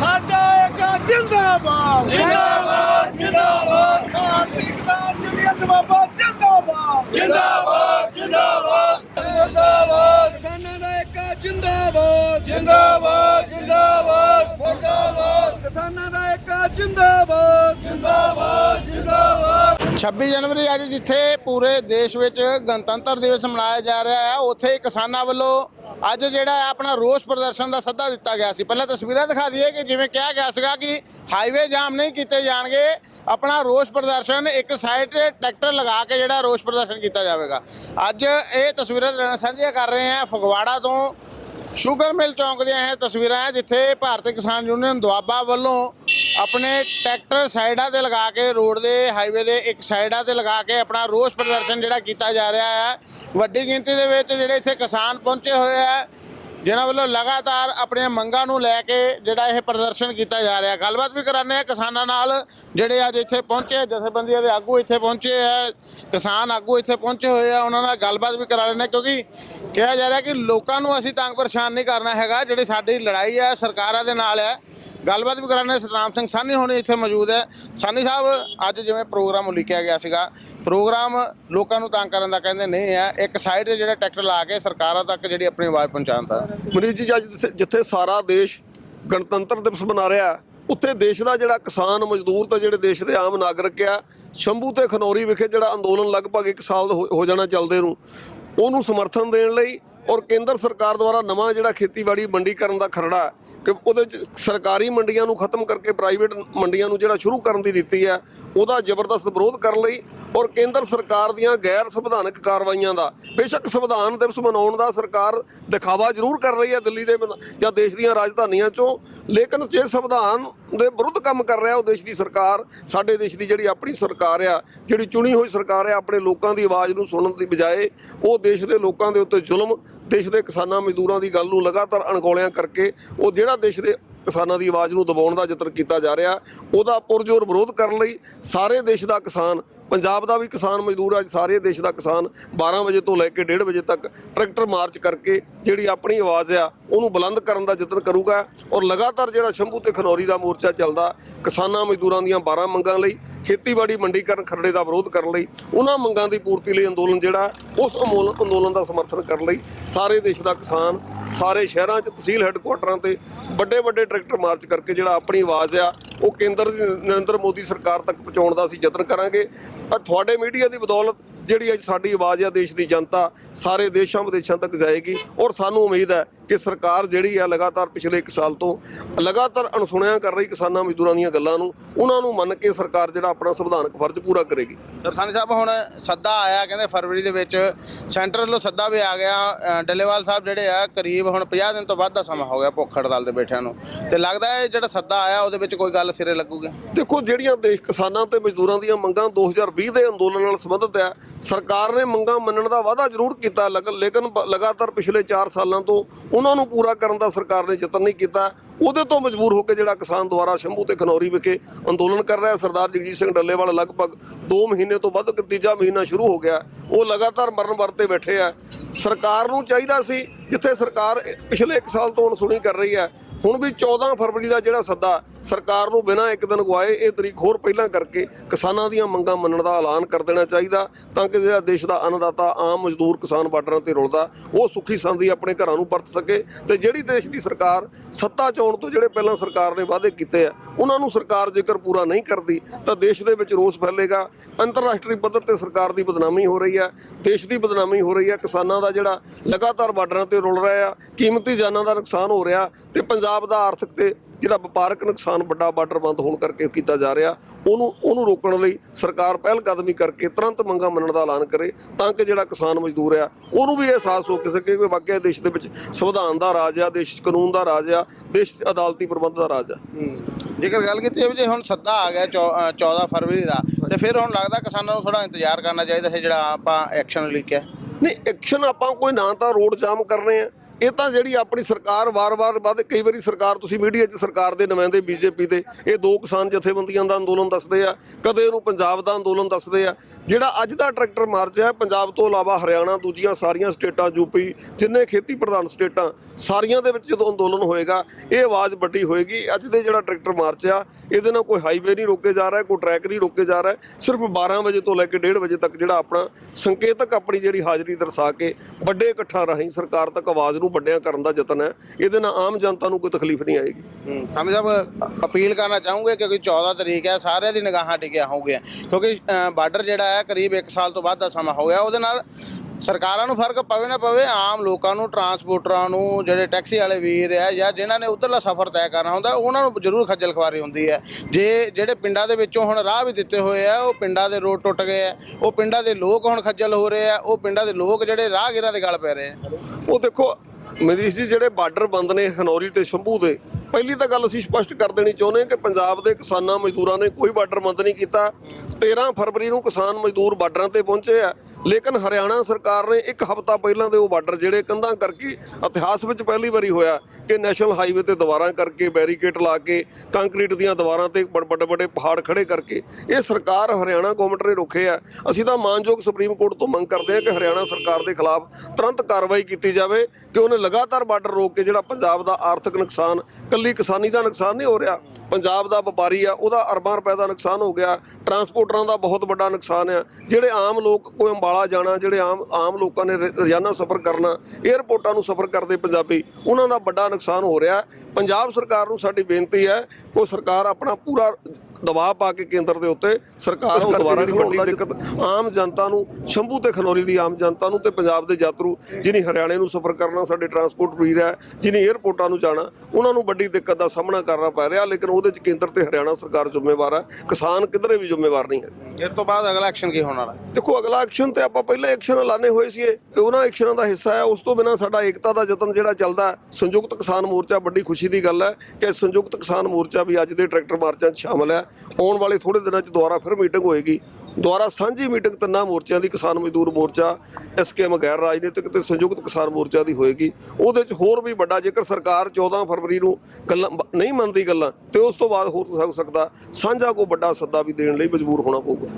ਸਾਡਾ ਇੱਕ ਜਿੰਦਾਬਾਦ। ਜਿੰਦਾਬਾਦ ਜਿੰਦਾਬਾਦ। ਭਾਰਤੀ ਕਿਸਾਨ ਯੂਨੀਅਨ ਬਾਬਾ ਜਿੰਦਾਬਾਦ। ਜਿੰਦਾਬਾਦ ਜਿੰਦਾਬਾਦ। ਜਿੰਦਾਬਾਦ। ਕਿਸਾਨਾਂ ਦਾ ਇੱਕ ਜਿੰਦਾਬਾਦ। ਜਿੰਦਾਬਾਦ ਜਿੰਦਾਬਾਦ। ਮੁਰਦਾਬਾਦ ਕਿਸਾਨਾਂ ਦਾ ਇੱਕ ਜਿੰਦਾਬਾਦ। ਜਿੰਦਾਬਾਦ ਜਿੰਦਾਬਾਦ। 26 ਜਨਵਰੀ ਅੱਜ ਜਿੱਥੇ ਪੂਰੇ ਦੇਸ਼ ਵਿੱਚ ਗਣਤੰਤਰ ਦਿਵਸ ਮਨਾਇਆ ਜਾ ਰਿਹਾ ਹੈ ਉੱਥੇ ਕਿਸਾਨਾਂ ਵੱਲੋਂ ਅੱਜ ਜਿਹੜਾ ਹੈ ਆਪਣਾ ਰੋਸ ਪ੍ਰਦਰਸ਼ਨ ਦਾ ਸੱਦਾ ਦਿੱਤਾ ਗਿਆ ਸੀ। ਪਹਿਲਾਂ ਤਸਵੀਰਾਂ ਦਿਖਾ ਦਈਏ ਕਿ ਜਿਵੇਂ ਕਿਹਾ ਗਿਆ ਸੀਗਾ ਕਿ ਹਾਈਵੇ ਜਾਮ ਨਹੀਂ ਕੀਤੇ ਜਾਣਗੇ। ਆਪਣਾ ਰੋਸ ਪ੍ਰਦਰਸ਼ਨ ਇੱਕ ਸਾਈਡ ਤੇ ਟਰੈਕਟਰ ਲਗਾ ਕੇ ਜਿਹੜਾ ਰੋਸ ਪ੍ਰਦਰਸ਼ਨ ਕੀਤਾ ਜਾਵੇਗਾ। ਅੱਜ ਇਹ ਤਸਵੀਰਾਂ ਤੁਹਾਡੇ ਨਾਲ ਸਾਂਝੀਆਂ ਕਰ ਰਹੇ ਹਾਂ। ਫਗਵਾੜਾ ਤੋਂ ਸ਼ੂਗਰ ਮਿਲ ਚੌਂਕ ਦੀਆਂ ਇਹ ਤਸਵੀਰਾਂ ਹੈ, ਜਿੱਥੇ ਭਾਰਤੀ ਕਿਸਾਨ ਯੂਨੀਅਨ ਦੁਆਬਾ ਵੱਲੋਂ ਆਪਣੇ ਟਰੈਕਟਰ ਸਾਈਡਾਂ ਤੇ ਲਗਾ ਕੇ, ਰੋਡ ਦੇ ਹਾਈਵੇ ਦੇ ਇੱਕ ਸਾਈਡਾਂ ਤੇ ਲਗਾ ਕੇ ਆਪਣਾ ਰੋਸ ਪ੍ਰਦਰਸ਼ਨ ਜਿਹੜਾ ਕੀਤਾ ਜਾ ਰਿਹਾ ਹੈ। ਵੱਡੀ ਗਿਣਤੀ ਦੇ ਵਿੱਚ ਜਿਹੜੇ ਇੱਥੇ ਕਿਸਾਨ ਪਹੁੰਚੇ ਹੋਏ ਹੈ, ਜਿਨ੍ਹਾਂ ਵੱਲੋਂ ਲਗਾਤਾਰ ਆਪਣੀਆਂ ਮੰਗਾਂ ਨੂੰ ਲੈ ਕੇ ਜਿਹੜਾ ਇਹ ਪ੍ਰਦਰਸ਼ਨ ਕੀਤਾ ਜਾ ਰਿਹਾ ਗੱਲਬਾਤ ਵੀ ਕਰਾਉਂਦੇ ਆ ਕਿਸਾਨਾਂ ਨਾਲ, ਜਿਹੜੇ ਅੱਜ ਇੱਥੇ ਪਹੁੰਚੇ ਜਥੇਬੰਦੀਆਂ ਦੇ ਆਗੂ ਇੱਥੇ ਪਹੁੰਚੇ ਆ ਕਿਸਾਨ ਆਗੂ ਇੱਥੇ ਪਹੁੰਚੇ ਹੋਏ ਆ ਉਹਨਾਂ ਨਾਲ ਗੱਲਬਾਤ ਵੀ ਕਰਾ ਲੈਂਦੇ ਕਿਉਂਕਿ ਕਿਹਾ ਜਾ ਰਿਹਾ ਕਿ ਲੋਕਾਂ ਨੂੰ ਅਸੀਂ ਤੰਗ ਪਰੇਸ਼ਾਨ ਨਹੀਂ ਕਰਨਾ ਹੈਗਾ, ਜਿਹੜੀ ਸਾਡੀ ਲੜਾਈ ਹੈ, ਸਰਕਾਰਾਂ ਦੇ ਨਾਲ ਹੈ। ਗੱਲਬਾਤ ਵੀ ਕਰਾਂਗੇ ਸਤਨਾਮ ਸਿੰਘ ਸਾਨੀ ਹੋਣੀ ਇੱਥੇ ਮੌਜੂਦ ਹੈ। ਸਾਨੀ ਸਾਹਿਬ, ਅੱਜ ਜਿਵੇਂ ਪ੍ਰੋਗਰਾਮ ਉਲੀਕਿਆ ਗਿਆ ਸੀਗਾ, ਪ੍ਰੋਗਰਾਮ ਲੋਕਾਂ ਨੂੰ ਤੰਗ ਕਰਨ ਦਾ ਕਹਿੰਦੇ ਨਹੀਂ ਹੈ। ਇੱਕ ਸਾਈਡ ਤੇ ਜਿਹੜਾ ਟਰੈਕਟਰ ਲਾ ਕੇ ਸਰਕਾਰਾਂ ਤੱਕ ਜਿਹੜੀ ਆਪਣੀ ਆਵਾਜ਼ ਪਹੁੰਚਾਉਂਦਾ ਮਨੀਸ਼ ਜੀ, ਅੱਜ ਜਿੱਥੇ- ਸਾਰਾ ਦੇਸ਼ ਗਣਤੰਤਰ ਦਿਵਸ ਮਨਾ ਰਿਹਾ ਉੱਥੇ ਦੇਸ਼ ਦਾ ਜਿਹੜਾ ਕਿਸਾਨ ਮਜ਼ਦੂਰ ਤੇ ਜਿਹੜੇ ਦੇਸ਼ ਦੇ ਆਮ ਨਾਗਰਿਕ ਆ, ਸ਼ੰਭੂ ਤੇ ਖਨੌਰੀ ਵਿਖੇ ਜਿਹੜਾ ਅੰਦੋਲਨ ਲਗਭਗ 1 ਸਾਲ ਹੋ ਹੋ ਜਾਣਾ ਚੱਲਦੇ ਨੂੰ, ਉਹਨੂੰ ਸਮਰਥਨ ਦੇਣ ਲਈ ਔਰ ਕੇਂਦਰ ਸਰਕਾਰ ਦੁਆਰਾ ਨਵਾਂ ਜਿਹੜਾ ਖੇਤੀਬਾੜੀ ਮੰਡੀਕਰਨ ਦਾ ਖਰੜਾ ਕਿ ਉਹਦੇ ਚ ਸਰਕਾਰੀ ਮੰਡੀਆਂ ਨੂੰ ਖਤਮ ਕਰਕੇ ਪ੍ਰਾਈਵੇਟ ਮੰਡੀਆਂ ਨੂੰ ਜਿਹੜਾ ਸ਼ੁਰੂ ਕਰਨ ਦੀ ਦਿੱਤੀ ਹੈ, ਉਹਦਾ ਜ਼ਬਰਦਸਤ ਵਿਰੋਧ ਕਰਨ ਲਈ ਔਰ ਕੇਂਦਰ ਸਰਕਾਰ ਦੀਆਂ ਗੈਰ ਸੰਵਿਧਾਨਕ ਕਾਰਵਾਈਆਂ ਦਾ, ਬੇਸ਼ੱਕ ਸੰਵਿਧਾਨ ਦਿਵਸ ਮਨਾਉਣ ਦਾ ਸਰਕਾਰ ਦਿਖਾਵਾ ਜ਼ਰੂਰ ਕਰ ਰਹੀ ਹੈ ਦਿੱਲੀ ਦੇ ਜਾਂ ਦੇਸ਼ ਦੀਆਂ ਰਾਜਧਾਨੀਆਂ 'ਚੋਂ, ਲੇਕਿਨ ਜੇ ਸੰਵਿਧਾਨ ਦੇ ਵਿਰੁੱਧ ਕੰਮ ਕਰ ਰਿਹਾ ਉਹ ਦੇਸ਼ ਦੀ ਸਰਕਾਰ, ਸਾਡੇ ਦੇਸ਼ ਦੀ ਜਿਹੜੀ ਆਪਣੀ ਸਰਕਾਰ ਆ, ਜਿਹੜੀ ਚੁਣੀ ਹੋਈ ਸਰਕਾਰ ਆ, ਆਪਣੇ ਲੋਕਾਂ ਦੀ ਆਵਾਜ਼ ਨੂੰ ਸੁਣਨ ਦੀ ਬਜਾਏ ਉਹ ਦੇਸ਼ ਦੇ ਲੋਕਾਂ ਦੇ ਉੱਤੇ ਜ਼ੁਲਮ ਦੇਸ਼ ਦੇ ਕਿਸਾਨਾਂ ਮਜ਼ਦੂਰਾਂ ਦੀ ਗੱਲ ਨੂੰ ਲਗਾਤਾਰ ਅਣਗੌਲਿਆਂ ਕਰਕੇ ਉਹ ਜਿਹੜਾ ਦੇਸ਼ ਦੇ ਕਿਸਾਨਾਂ ਦੀ ਆਵਾਜ਼ ਨੂੰ ਦਬਾਉਣ ਦਾ ਯਤਨ ਕੀਤਾ ਜਾ ਰਿਹਾ, ਉਹਦਾ ਪੁਰਜੋਰ ਵਿਰੋਧ ਕਰਨ ਲਈ ਸਾਰੇ ਦੇਸ਼ ਦਾ ਕਿਸਾਨ, ਪੰਜਾਬ ਦਾ ਵੀ ਕਿਸਾਨ ਮਜ਼ਦੂਰ ਅੱਜ ਸਾਰੇ ਦੇਸ਼ ਦਾ ਕਿਸਾਨ 12 ਵਜੇ ਤੋਂ ਲੈ ਕੇ 1:30 ਵਜੇ ਤੱਕ ਟਰੈਕਟਰ ਮਾਰਚ ਕਰਕੇ ਜਿਹੜੀ ਆਪਣੀ ਆਵਾਜ਼ ਆ, ਉਹਨੂੰ ਬੁਲੰਦ ਕਰਨ ਦਾ ਯਤਨ ਕਰੂਗਾ ਔਰ ਲਗਾਤਾਰ ਜਿਹੜਾ ਸ਼ੰਭੂ ਤੇ ਖਨੌਰੀ ਦਾ ਮੋਰਚਾ ਚੱਲਦਾ, ਕਿਸਾਨਾਂ ਮਜ਼ਦੂਰਾਂ ਦੀਆਂ 12 ਮੰਗਾਂ ਲਈ ਖੇਤੀਬਾੜੀ ਮੰਡੀਕਰਨ ਖਰੜੇ ਦਾ ਵਿਰੋਧ ਕਰਨ ਲਈ, ਉਹਨਾਂ ਮੰਗਾਂ ਦੀ ਪੂਰਤੀ ਲਈ ਅੰਦੋਲਨ ਜਿਹੜਾ, ਉਸ ਅਮੋਲ ਅੰਦੋਲਨ ਦਾ ਸਮਰਥਨ ਕਰਨ ਲਈ ਸਾਰੇ ਦੇਸ਼ ਦਾ ਕਿਸਾਨ, ਸਾਰੇ ਸ਼ਹਿਰਾਂ 'ਚ ਤਹਿਸੀਲ ਹੈੱਡਕੁਆਟਰਾਂ ਤੇ ਵੱਡੇ ਵੱਡੇ ਟਰੈਕਟਰ ਮਾਰਚ ਕਰਕੇ ਜਿਹੜਾ ਆਪਣੀ ਆਵਾਜ਼ ਆ, ਉਹ ਕੇਂਦਰ ਦੀ ਨਰਿੰਦਰ ਮੋਦੀ ਸਰਕਾਰ ਤੱਕ ਪਹੁੰਚਾਉਣ ਦਾ ਅਸੀਂ ਯਤਨ ਕਰਾਂਗੇ। ਪਰ ਤੁਹਾਡੇ ਮੀਡੀਆ ਦੀ ਬਦੌਲਤ ਜਿਹੜੀ ਅੱਜ ਸਾਡੀ ਆਵਾਜ਼ ਆ, ਦੇਸ਼ ਦੀ ਜਨਤਾ ਸਾਰੇ ਦੇਸ਼ਾਂ ਵਿਦੇਸ਼ਾਂ ਤੱਕ ਜਾਏਗੀ ਔਰ ਸਾਨੂੰ ਉਮੀਦ ਹੈ ਕਿ ਸਰਕਾਰ ਜਿਹੜੀ ਆ ਲਗਾਤਾਰ ਪਿਛਲੇ 1 ਸਾਲ ਤੋਂ ਲਗਾਤਾਰ ਅਣਸੁਣਿਆ ਕਰ ਰਹੀ ਕਿਸਾਨਾਂ ਮਜ਼ਦੂਰਾਂ ਦੀਆਂ ਗੱਲਾਂ ਨੂੰ ਉਹਨਾਂ ਨੂੰ ਮੰਨ ਕੇ ਸਰਕਾਰ ਜਿਹੜਾ ਆਪਣਾ ਸੰਵਿਧਾਨਕ ਫਰਜ਼ ਪੂਰਾ ਕਰੇਗੀ। ਸਰਸਾਨੀ ਸਾਹਿਬ ਹੁਣ ਸੱਦਾ ਆਇਆ ਕਹਿੰਦੇ ਫਰਵਰੀ ਦੇ ਵਿੱਚ ਸੈਂਟਰ ਵੱਲੋਂ ਸੱਦਾ ਵੀ ਆ ਗਿਆ ਡੱਲੇਵਾਲ ਸਾਹਿਬ ਜਿਹੜੇ ਆ ਕਰੀਬ ਹੁਣ 50 ਦਿਨ ਤੋਂ ਵੱਧ ਦਾ ਸਮਾਂ ਹੋ ਗਿਆ ਭੁੱਖ ਹੜਤਾਲ ਦੇ ਬੈਠਿਆਂ ਨੂੰ। ਤੇ ਲੱਗਦਾ ਹੈ ਜਿਹੜਾ ਸੱਦਾ ਆਇਆ ਉਹਦੇ ਵਿੱਚ ਕੋਈ ਗੱਲ ਸਿਰੇ ਲੱਗੂਗੀ? ਦੇਖੋ ਜਿਹੜੀਆਂ ਦੇਸ਼ ਕਿਸਾਨਾਂ ਤੇ ਮਜ਼ਦੂਰਾਂ ਦੀਆਂ ਮੰਗਾਂ 2020 ਦੇ ਅੰਦੋਲਨ ਨਾਲ ਸੰਬੰਧਿਤ ਹੈ ਸਰਕਾਰ ਨੇ ਮੰਗਾਂ ਮੰਨਣ ਦਾ ਵਾਅਦਾ ਜ਼ਰੂਰ ਕੀਤਾ ਲੇਕਿਨ ਲਗਾਤਾਰ ਪਿਛਲੇ 4 ਸਾਲਾਂ ਤੋਂ ਉਹਨਾਂ ਨੂੰ ਪੂਰਾ ਕਰਨ ਦਾ ਸਰਕਾਰ ਨੇ ਯਤਨ ਨਹੀਂ ਕੀਤਾ। ਉਹਦੇ ਤੋਂ ਮਜਬੂਰ ਹੋ ਕੇ ਜਿਹੜਾ ਕਿਸਾਨ ਦੁਆਰਾ ਸ਼ੰਭੂ ਤੇ ਖਨੌਰੀ ਵਿਖੇ ਅੰਦੋਲਨ ਕਰ ਰਿਹਾ ਸਰਦਾਰ ਜਗਜੀਤ ਸਿੰਘ ਡੱਲੇਵਾਲ ਲਗਭਗ 2 ਮਹੀਨੇ ਤੋਂ ਵੱਧ ਤੀਜਾ ਮਹੀਨਾ ਸ਼ੁਰੂ ਹੋ ਗਿਆ। ਉਹ ਲਗਾਤਾਰ ਮਰਨ ਵਰਤੇ ਬੈਠੇ ਆ। ਸਰਕਾਰ ਨੂੰ ਚਾਹੀਦਾ ਸੀ, ਜਿੱਥੇ ਸਰਕਾਰ ਪਿਛਲੇ 1 ਸਾਲ ਤੋਂ ਅਣਸੁਣੀ ਕਰ ਰਹੀ ਹੈ। ਹੁਣ ਵੀ 14 ਫਰਵਰੀ ਦਾ ਜਿਹੜਾ ਸੱਦਾ ਸਰਕਾਰ ਨੂੰ ਬਿਨਾਂ ਇੱਕ ਦਿਨ ਗਵਾਏ ਇਹ ਤਰੀਕ ਹੋਰ ਪਹਿਲਾਂ ਕਰਕੇ ਕਿਸਾਨਾਂ ਦੀਆਂ ਮੰਗਾਂ ਮੰਨਣ ਦਾ ਐਲਾਨ ਕਰ ਦੇਣਾ ਚਾਹੀਦਾ, ਤਾਂ ਕਿ ਜਿਹੜਾ ਦੇਸ਼ ਦਾ ਅੰਨਦਾਤਾ ਆਮ ਮਜ਼ਦੂਰ ਕਿਸਾਨ ਬਾਰਡਰਾਂ ਤੇ ਰੁਲਦਾ, ਉਹ ਸੁੱਖੀ ਸੰਦੀ ਆਪਣੇ ਘਰਾਂ ਨੂੰ ਪਰਤ ਸਕੇ। ਤੇ ਜਿਹੜੀ ਦੇਸ਼ ਦੀ ਸਰਕਾਰ ਸੱਤਾ ਚ ਆਉਣ ਤੋਂ ਜਿਹੜੇ ਪਹਿਲਾਂ ਸਰਕਾਰ ਨੇ ਵਾਅਦੇ ਕੀਤੇ ਆ, ਉਹਨਾਂ ਨੂੰ ਸਰਕਾਰ ਜੇਕਰ ਪੂਰਾ ਨਹੀਂ ਕਰਦੀ, ਤਾਂ ਦੇਸ਼ ਦੇ ਵਿੱਚ ਰੋਸ ਫੈਲੇਗਾ। ਅੰਤਰਰਾਸ਼ਟਰੀ ਪੱਧਰ ਤੇ ਸਰਕਾਰ ਦੀ ਬਦਨਾਮੀ ਹੋ ਰਹੀ ਹੈ ਦੇਸ਼ ਦੀ ਬਦਨਾਮੀ ਹੋ ਰਹੀ ਹੈ ਕਿਸਾਨਾਂ ਦਾ ਜਿਹੜਾ ਲਗਾਤਾਰ ਬਾਰਡਰਾਂ ਤੇ ਰੁਲ ਰਿਹਾ ਆ, ਕੀਮਤੀ ਜਾਨਾਂ ਦਾ ਨੁਕਸਾਨ ਹੋ ਰਿਹਾ, ਤੇ ਪੰਜਾਬ ਦਾ ਆਰਥਿਕ ਤੇ ਜਿਹੜਾ ਵਪਾਰਕ ਨੁਕਸਾਨ ਵੱਡਾ ਬਾਰਡਰ ਬੰਦ ਹੋਣ ਕਰਕੇ ਕੀਤਾ ਜਾ ਰਿਹਾ ਉਹਨੂੰ ਉਹਨੂੰ ਰੋਕਣ ਲਈ ਸਰਕਾਰ ਪਹਿਲ ਕਦਮੀ ਕਰਕੇ ਤੁਰੰਤ ਮੰਗਾਂ ਮੰਨਣ ਦਾ ਐਲਾਨ ਕਰੇ ਤਾਂ ਕਿ ਜਿਹੜਾ ਕਿਸਾਨ ਮਜ਼ਦੂਰ ਆ ਉਹਨੂੰ ਵੀ ਅਹਿਸਾਸ ਹੋ ਸਕੇ ਕਿ ਵਾਕਿਆ ਦੇਸ਼ ਦੇ ਵਿੱਚ ਸੰਵਿਧਾਨ ਦਾ ਰਾਜ ਆ ਦੇਸ਼ ਕਾਨੂੰਨ ਦਾ ਰਾਜ ਆ ਦੇਸ਼ ਅਦਾਲਤੀ ਪ੍ਰਬੰਧ ਦਾ ਰਾਜ ਆ। ਜੇਕਰ ਗੱਲ ਕੀਤੀ ਜਾਵੇ ਜੇ ਹੁਣ ਸੱਦਾ ਆ ਗਿਆ ਚੌ- ਅ, 14 ਫਰਵਰੀ ਦਾ ਤੇ ਫਿਰ ਹੁਣ ਲੱਗਦਾ ਕਿਸਾਨਾਂ ਨੂੰ ਥੋੜਾ ਇੰਤਜ਼ਾਰ ਕਰਨਾ ਚਾਹੀਦਾ ਹੈ ਜਿਹੜਾ ਆਪਾਂ ਐਕਸ਼ਨ ਲਿਖਿਆ ਨਹੀਂ ਐਕਸ਼ਨ ਆਪਾਂ ਕੋਈ ਨਾ ਤਾਂ ਰੋਡ ਜਾਮ ਕਰਨੇ ਆ ਇਹ ਤਾਂ ਜਿਹੜੀ ਆਪਣੀ ਸਰਕਾਰ ਵਾਰ-ਵਾਰ ਵੱਧ, ਕਈ ਵਾਰੀ ਸਰਕਾਰ, ਤੁਸੀਂ ਮੀਡੀਆ 'ਚ ਸਰਕਾਰ ਦੇ ਨੁਮਾਇੰਦੇ ਬੀਜੇਪੀ ਦੇ, ਇਹ ਦੋ ਕਿਸਾਨ ਜਥੇਬੰਦੀਆਂ ਦਾ ਅੰਦੋਲਨ ਦੱਸਦੇ ਆ, ਕਦੇ ਇਹਨੂੰ ਪੰਜਾਬ ਦਾ ਅੰਦੋਲਨ ਦੱਸਦੇ ਆ। ਜਿਹੜਾ ਅੱਜ ਦਾ ਟਰੈਕਟਰ ਮਾਰਚ ਹੈ ਪੰਜਾਬ ਤੋਂ ਇਲਾਵਾ ਹਰਿਆਣਾ, ਦੂਜੀਆਂ ਸਾਰੀਆਂ ਸਟੇਟਾਂ ਯੂਪੀ ਜਿੰਨੇ ਖੇਤੀ ਪ੍ਰਧਾਨ ਸਟੇਟਾਂ, ਸਾਰੀਆਂ ਦੇ ਵਿੱਚ ਜਦੋਂ ਅੰਦੋਲਨ ਹੋਏਗਾ, ਇਹ ਆਵਾਜ਼ ਵੱਡੀ ਹੋਏਗੀ। ਅੱਜ ਦੇ ਜਿਹੜਾ ਟਰੈਕਟਰ ਮਾਰਚ ਆ, ਇਹਦੇ ਨਾਲ ਕੋਈ ਹਾਈਵੇ ਨਹੀਂ ਰੋਕੇ ਜਾ ਰਿਹਾ, ਕੋਈ ਟਰੈਕ ਨਹੀਂ ਰੋਕੇ ਜਾ ਰਿਹਾ। ਸਿਰਫ 12 ਵਜੇ ਤੋਂ ਲੈ ਕੇ 1:30 ਵਜੇ ਤੱਕ ਜਿਹੜਾ ਆਪਣਾ ਸੰਕੇਤਕ ਆਪਣੀ ਜਿਹੜੀ ਹਾਜ਼ਰੀ ਦਰਸਾ ਕੇ ਵੱਡੇ ਇਕੱਠਾਂ ਰਾਹੀਂ ਸਰਕਾਰ ਤੱਕ ਆਵਾਜ਼ ਨੂੰ ਵੱਡਿਆਂ ਕਰਨ ਦਾ ਯਤਨ ਹੈ ਇਹਦੇ ਨਾਲ ਆਮ ਜਨਤਾ ਨੂੰ ਕੋਈ ਤਕਲੀਫ ਨਹੀਂ ਆਏਗੀ। ਸਮਝ ਸਾਹਿਬ ਅਪੀਲ ਕਰਨਾ ਚਾਹੂੰਗੇ ਕਿਉਂਕਿ 14 ਤਰੀਕ ਹੈ ਸਾਰਿਆਂ ਦੀ ਨਿਗਾਹਾਂ ਟਿਕਿਆ ਹੋਊਗੀਆਂ ਕਿਉਂਕਿ ਬਾਰਡਰ ਜਿਹੜਾ ਹੈ ਕਰੀਬ 1 ਸਾਲ ਤੋਂ ਵੱਧ ਦਾ ਸਮਾਂ ਹੋ ਗਿਆ ਉਹਦੇ ਨਾਲ ਸਰਕਾਰਾਂ ਨੂੰ ਫ਼ਰਕ ਪਵੇ ਨਾ ਪਵੇ ਆਮ ਲੋਕਾਂ ਨੂੰ ਟਰਾਂਸਪੋਰਟਰਾਂ ਨੂੰ ਜਿਹੜੇ ਟੈਕਸੀ ਵਾਲੇ ਵੀਰ ਆ ਜਾਂ ਜਿਨ੍ਹਾਂ ਨੇ ਉਧਰਲਾ ਸਫ਼ਰ ਤੈਅ ਕਰਨਾ ਹੁੰਦਾ ਉਹਨਾਂ ਨੂੰ ਜ਼ਰੂਰ ਖੱਜਲ ਖਵਾਰੀ ਹੁੰਦੀ ਹੈ। ਜੇ ਜਿਹੜੇ ਪਿੰਡਾਂ ਦੇ ਵਿੱਚੋਂ ਹੁਣ ਰਾਹ ਵੀ ਦਿੱਤੇ ਹੋਏ ਆ ਉਹ ਪਿੰਡਾਂ ਦੇ ਰੋਡ ਟੁੱਟ ਗਏ ਆ ਉਹ ਪਿੰਡਾਂ ਦੇ ਲੋਕ ਹੁਣ ਖੱਜਲ ਹੋ ਰਹੇ ਆ ਉਹ ਪਿੰਡਾਂ ਦੇ ਲੋਕ ਜਿਹੜੇ ਰਾਹਗੀਰਾਂ ਦੇ ਗਲ ਪੈ ਰਹੇ ਆ। ਉਹ ਦੇਖੋ ਮਨੀਸ਼ ਜੀ, ਜਿਹੜੇ ਬਾਰਡਰ ਬੰਦ ਨੇ ਹਨੌਰੀ ਤੇ ਸ਼ੰਭੂ ਦੇ, ਪਹਿਲੀ ਤਾਂ ਗੱਲ ਅਸੀਂ ਸਪਸ਼ਟ ਕਰ ਦੇਣੀ ਚਾਹੁੰਦੇ ਹਾਂ ਕਿ ਪੰਜਾਬ ਦੇ ਕਿਸਾਨਾਂ ਮਜ਼ਦੂਰਾਂ ਨੇ ਕੋਈ ਬਾਰਡਰ ਬੰਦ ਨਹੀਂ ਕੀਤਾ। 13 ਫਰਵਰੀ ਨੂੰ ਕਿਸਾਨ ਮਜ਼ਦੂਰ ਬਾਰਡਰਾਂ ਤੇ ਪਹੁੰਚੇ ਆ। ਲੇਕਿਨ ਹਰਿਆਣਾ ਸਰਕਾਰ ਨੇ ਇੱਕ ਹਫ਼ਤਾ ਪਹਿਲਾਂ ਦੇ ਉਹ ਬਾਰਡਰ ਜਿਹੜੇ ਕੰਧਾਂ ਕਰਕੇ ਇਤਿਹਾਸ ਵਿੱਚ ਪਹਿਲੀ ਵਾਰੀ ਹੋਇਆ ਕਿ ਨੈਸ਼ਨਲ ਹਾਈਵੇ ਤੇ ਦੀਵਾਰਾਂ ਕਰਕੇ, ਬੈਰੀਕੇਡ ਲਾ ਕੇ, ਕੰਕਰੀਟ ਦੀਆਂ ਦੀਵਾਰਾਂ ਤੇ ਵੱਡੇ ਵੱਡੇ ਪਹਾੜ ਖੜੇ ਕਰਕੇ ਇਹ ਸਰਕਾਰ ਹਰਿਆਣਾ ਗਵਰਨਮੈਂਟ ਨੇ ਰੋਕੇ ਆ। ਅਸੀਂ ਤਾਂ ਮਾਨਯੋਗ ਸੁਪਰੀਮ ਕੋਰਟ ਤੋਂ ਮੰਗ ਕਰਦੇ ਹਾਂ ਕਿ ਹਰਿਆਣਾ ਸਰਕਾਰ ਦੇ ਖਿਲਾਫ ਤੁਰੰਤ ਕਾਰਵਾਈ ਕੀਤੀ ਜਾਵੇ ਕਿ ਉਹਨੇ ਲਗਾਤਾਰ ਬਾਰਡਰ ਰੋਕ ਕੇ ਜਿਹੜਾ ਪੰਜਾਬ ਦਾ ਆਰਥਿਕ ਨੁਕਸਾਨ, ਕੱਲੀ ਕਿਸਾਨੀ ਦਾ ਨੁਕਸਾਨ ਨਹੀਂ ਹੋ ਰਿਹਾ, ਪੰਜਾਬ ਦਾ ਵਪਾਰੀ ਆ, ਉਹਦਾ ਅਰਬਾਂ ਰੁਪਏ ਦਾ ਨੁਕਸਾਨ ਹੋ ਗਿਆ, ਟਰਾਂਸਪੋਰਟ ਮੋਟਰਾਂ ਦਾ ਬਹੁਤ ਵੱਡਾ ਨੁਕਸਾਨ ਆ। ਜਿਹੜੇ ਆਮ ਲੋਕ ਕੋਈ ਅੰਬਾਲਾ ਜਾਣਾ, ਜਿਹੜੇ ਆਮ ਆਮ ਲੋਕਾਂ ਨੇ ਰੋਜ਼ਾਨਾ ਸਫ਼ਰ ਕਰਨਾ 에ਅਰਪੋਰਟਾਂ ਨੂੰ ਸਫ਼ਰ ਕਰਦੇ ਪੰਜਾਬੀ, ਉਹਨਾਂ ਦਾ ਵੱਡਾ ਨੁਕਸਾਨ ਹੋ ਰਿਹਾ। ਪੰਜਾਬ ਸਰਕਾਰ ਨੂੰ ਸਾਡੀ ਬੇਨਤੀ ਹੈ ਕਿ ਸਰਕਾਰ ਆਪਣਾ ਪੂਰਾ ਦਬਾਅ ਪਾ ਕੇ ਕੇਂਦਰ ਦੇ ਉੱਤੇ ਸਰਕਾਰ ਨੂੰ ਦੁਬਾਰਾ ਖਲੋਣ ਦਾ ਦਿੱਕਤ ਆਮ ਜਨਤਾ ਨੂੰ ਸ਼ੰਭੂ ਤੇ ਖਨੌਰੀ ਦੀ ਆਮ ਜਨਤਾ ਨੂੰ ਤੇ ਪੰਜਾਬ ਦੇ ਯਾਤਰੂ ਜਿਨੀ ਹਰਿਆਣੇ ਨੂੰ ਸਫ਼ਰ ਕਰਨਾ ਸਾਡੇ ਟਰਾਂਸਪੋਰਟ ਵੀਰ ਹੈ ਜਿਨੀ 에ਅਰਪੋਰਟਾਂ ਨੂੰ ਜਾਣਾ ਉਹਨਾਂ ਨੂੰ ਵੱਡੀ ਦਿੱਕਤ ਦਾ ਸਾਹਮਣਾ ਕਰਨਾ ਪੈ ਰਿਹਾ ਲੇਕਿਨ ਉਹਦੇ ਚ ਕੇਂਦਰ ਤੇ ਹਰਿਆਣਾ ਸਰਕਾਰ ਜ਼ਿੰਮੇਵਾਰ ਹੈ ਕਿਸਾਨ ਕਿਧਰੇ ਵੀ ਜ਼ਿੰਮੇਵਾਰ ਨਹੀਂ ਹੈ। ਇਸ ਤੋਂ ਬਾਅਦ ਅਗਲਾ ਐਕਸ਼ਨ ਕੀ ਹੋਣ ਵਾਲਾ ਦੇਖੋ ਅਗਲਾ ਐਕਸ਼ਨ ਤੇ ਆਪਾਂ ਪਹਿਲਾਂ ਐਕਸ਼ਨ ਐਲਾਨੇ ਹੋਏ ਸੀ ਇਹ ਉਹਨਾਂ ਐਕਸ਼ਨਾਂ ਦਾ ਹਿੱਸਾ ਹੈ ਉਸ ਤੋਂ ਬਿਨਾ ਸਾਡਾ ਏਕਤਾ ਦਾ ਯਤਨ ਜਿਹੜਾ ਚੱਲਦਾ ਹੈ, ਸੰਯੁਕਤ ਕਿਸਾਨ ਮੋਰਚਾ ਵੱਡੀ ਖੁਸ਼ੀ ਦੀ ਗੱਲ ਹੈ ਕਿ ਸੰਯੁਕਤ ਕਿਸਾਨ ਮੋਰਚਾ ਵੀ ਅੱਜ ਦੇ ਟਰੈਕਟਰ ਮਾਰਚਾਂ 'ਚ ਸ਼ਾਮਲ ਹੈ ਆਉਣ ਵਾਲੇ ਥੋੜੇ ਦਿਨਾਂ 'ਚ ਦੁਬਾਰਾ ਫਿਰ ਮੀਟਿੰਗ ਹੋਏਗੀ। ਦੁਬਾਰਾ ਸਾਂਝੀ ਮੀਟਿੰਗ ਤਿੰਨਾਂ ਮੋਰਚਿਆਂ ਦੀ, ਕਿਸਾਨ ਮਜ਼ਦੂਰ ਮੋਰਚਾ ਐਸਕੇਐਮ ਗੈਰ ਰਾਜਨੀਤਿਕ ਤੇ ਸੰਯੁਕਤ ਕਿਸਾਨ ਮੋਰਚਾ ਦੀ ਹੋਏਗੀ। ਉਹਦੇ 'ਚ ਹੋਰ ਵੀ ਵੱਡਾ, ਜੇਕਰ ਸਰਕਾਰ 14 ਫਰਵਰੀ ਨੂੰ ਗੱਲਾਂ ਨਹੀਂ ਮੰਨਦੀ ਗੱਲਾਂ, ਤੇ ਉਸ ਤੋਂ ਬਾਅਦ ਹੋਰ ਹੋ ਸਕਦਾ। ਸਾਂਝਾ ਕੋ ਵੱਡਾ ਸੱਦਾ ਵੀ ਦੇਣ ਲਈ ਮਜਬੂਰ ਹੋਣਾ ਪਊਗਾ।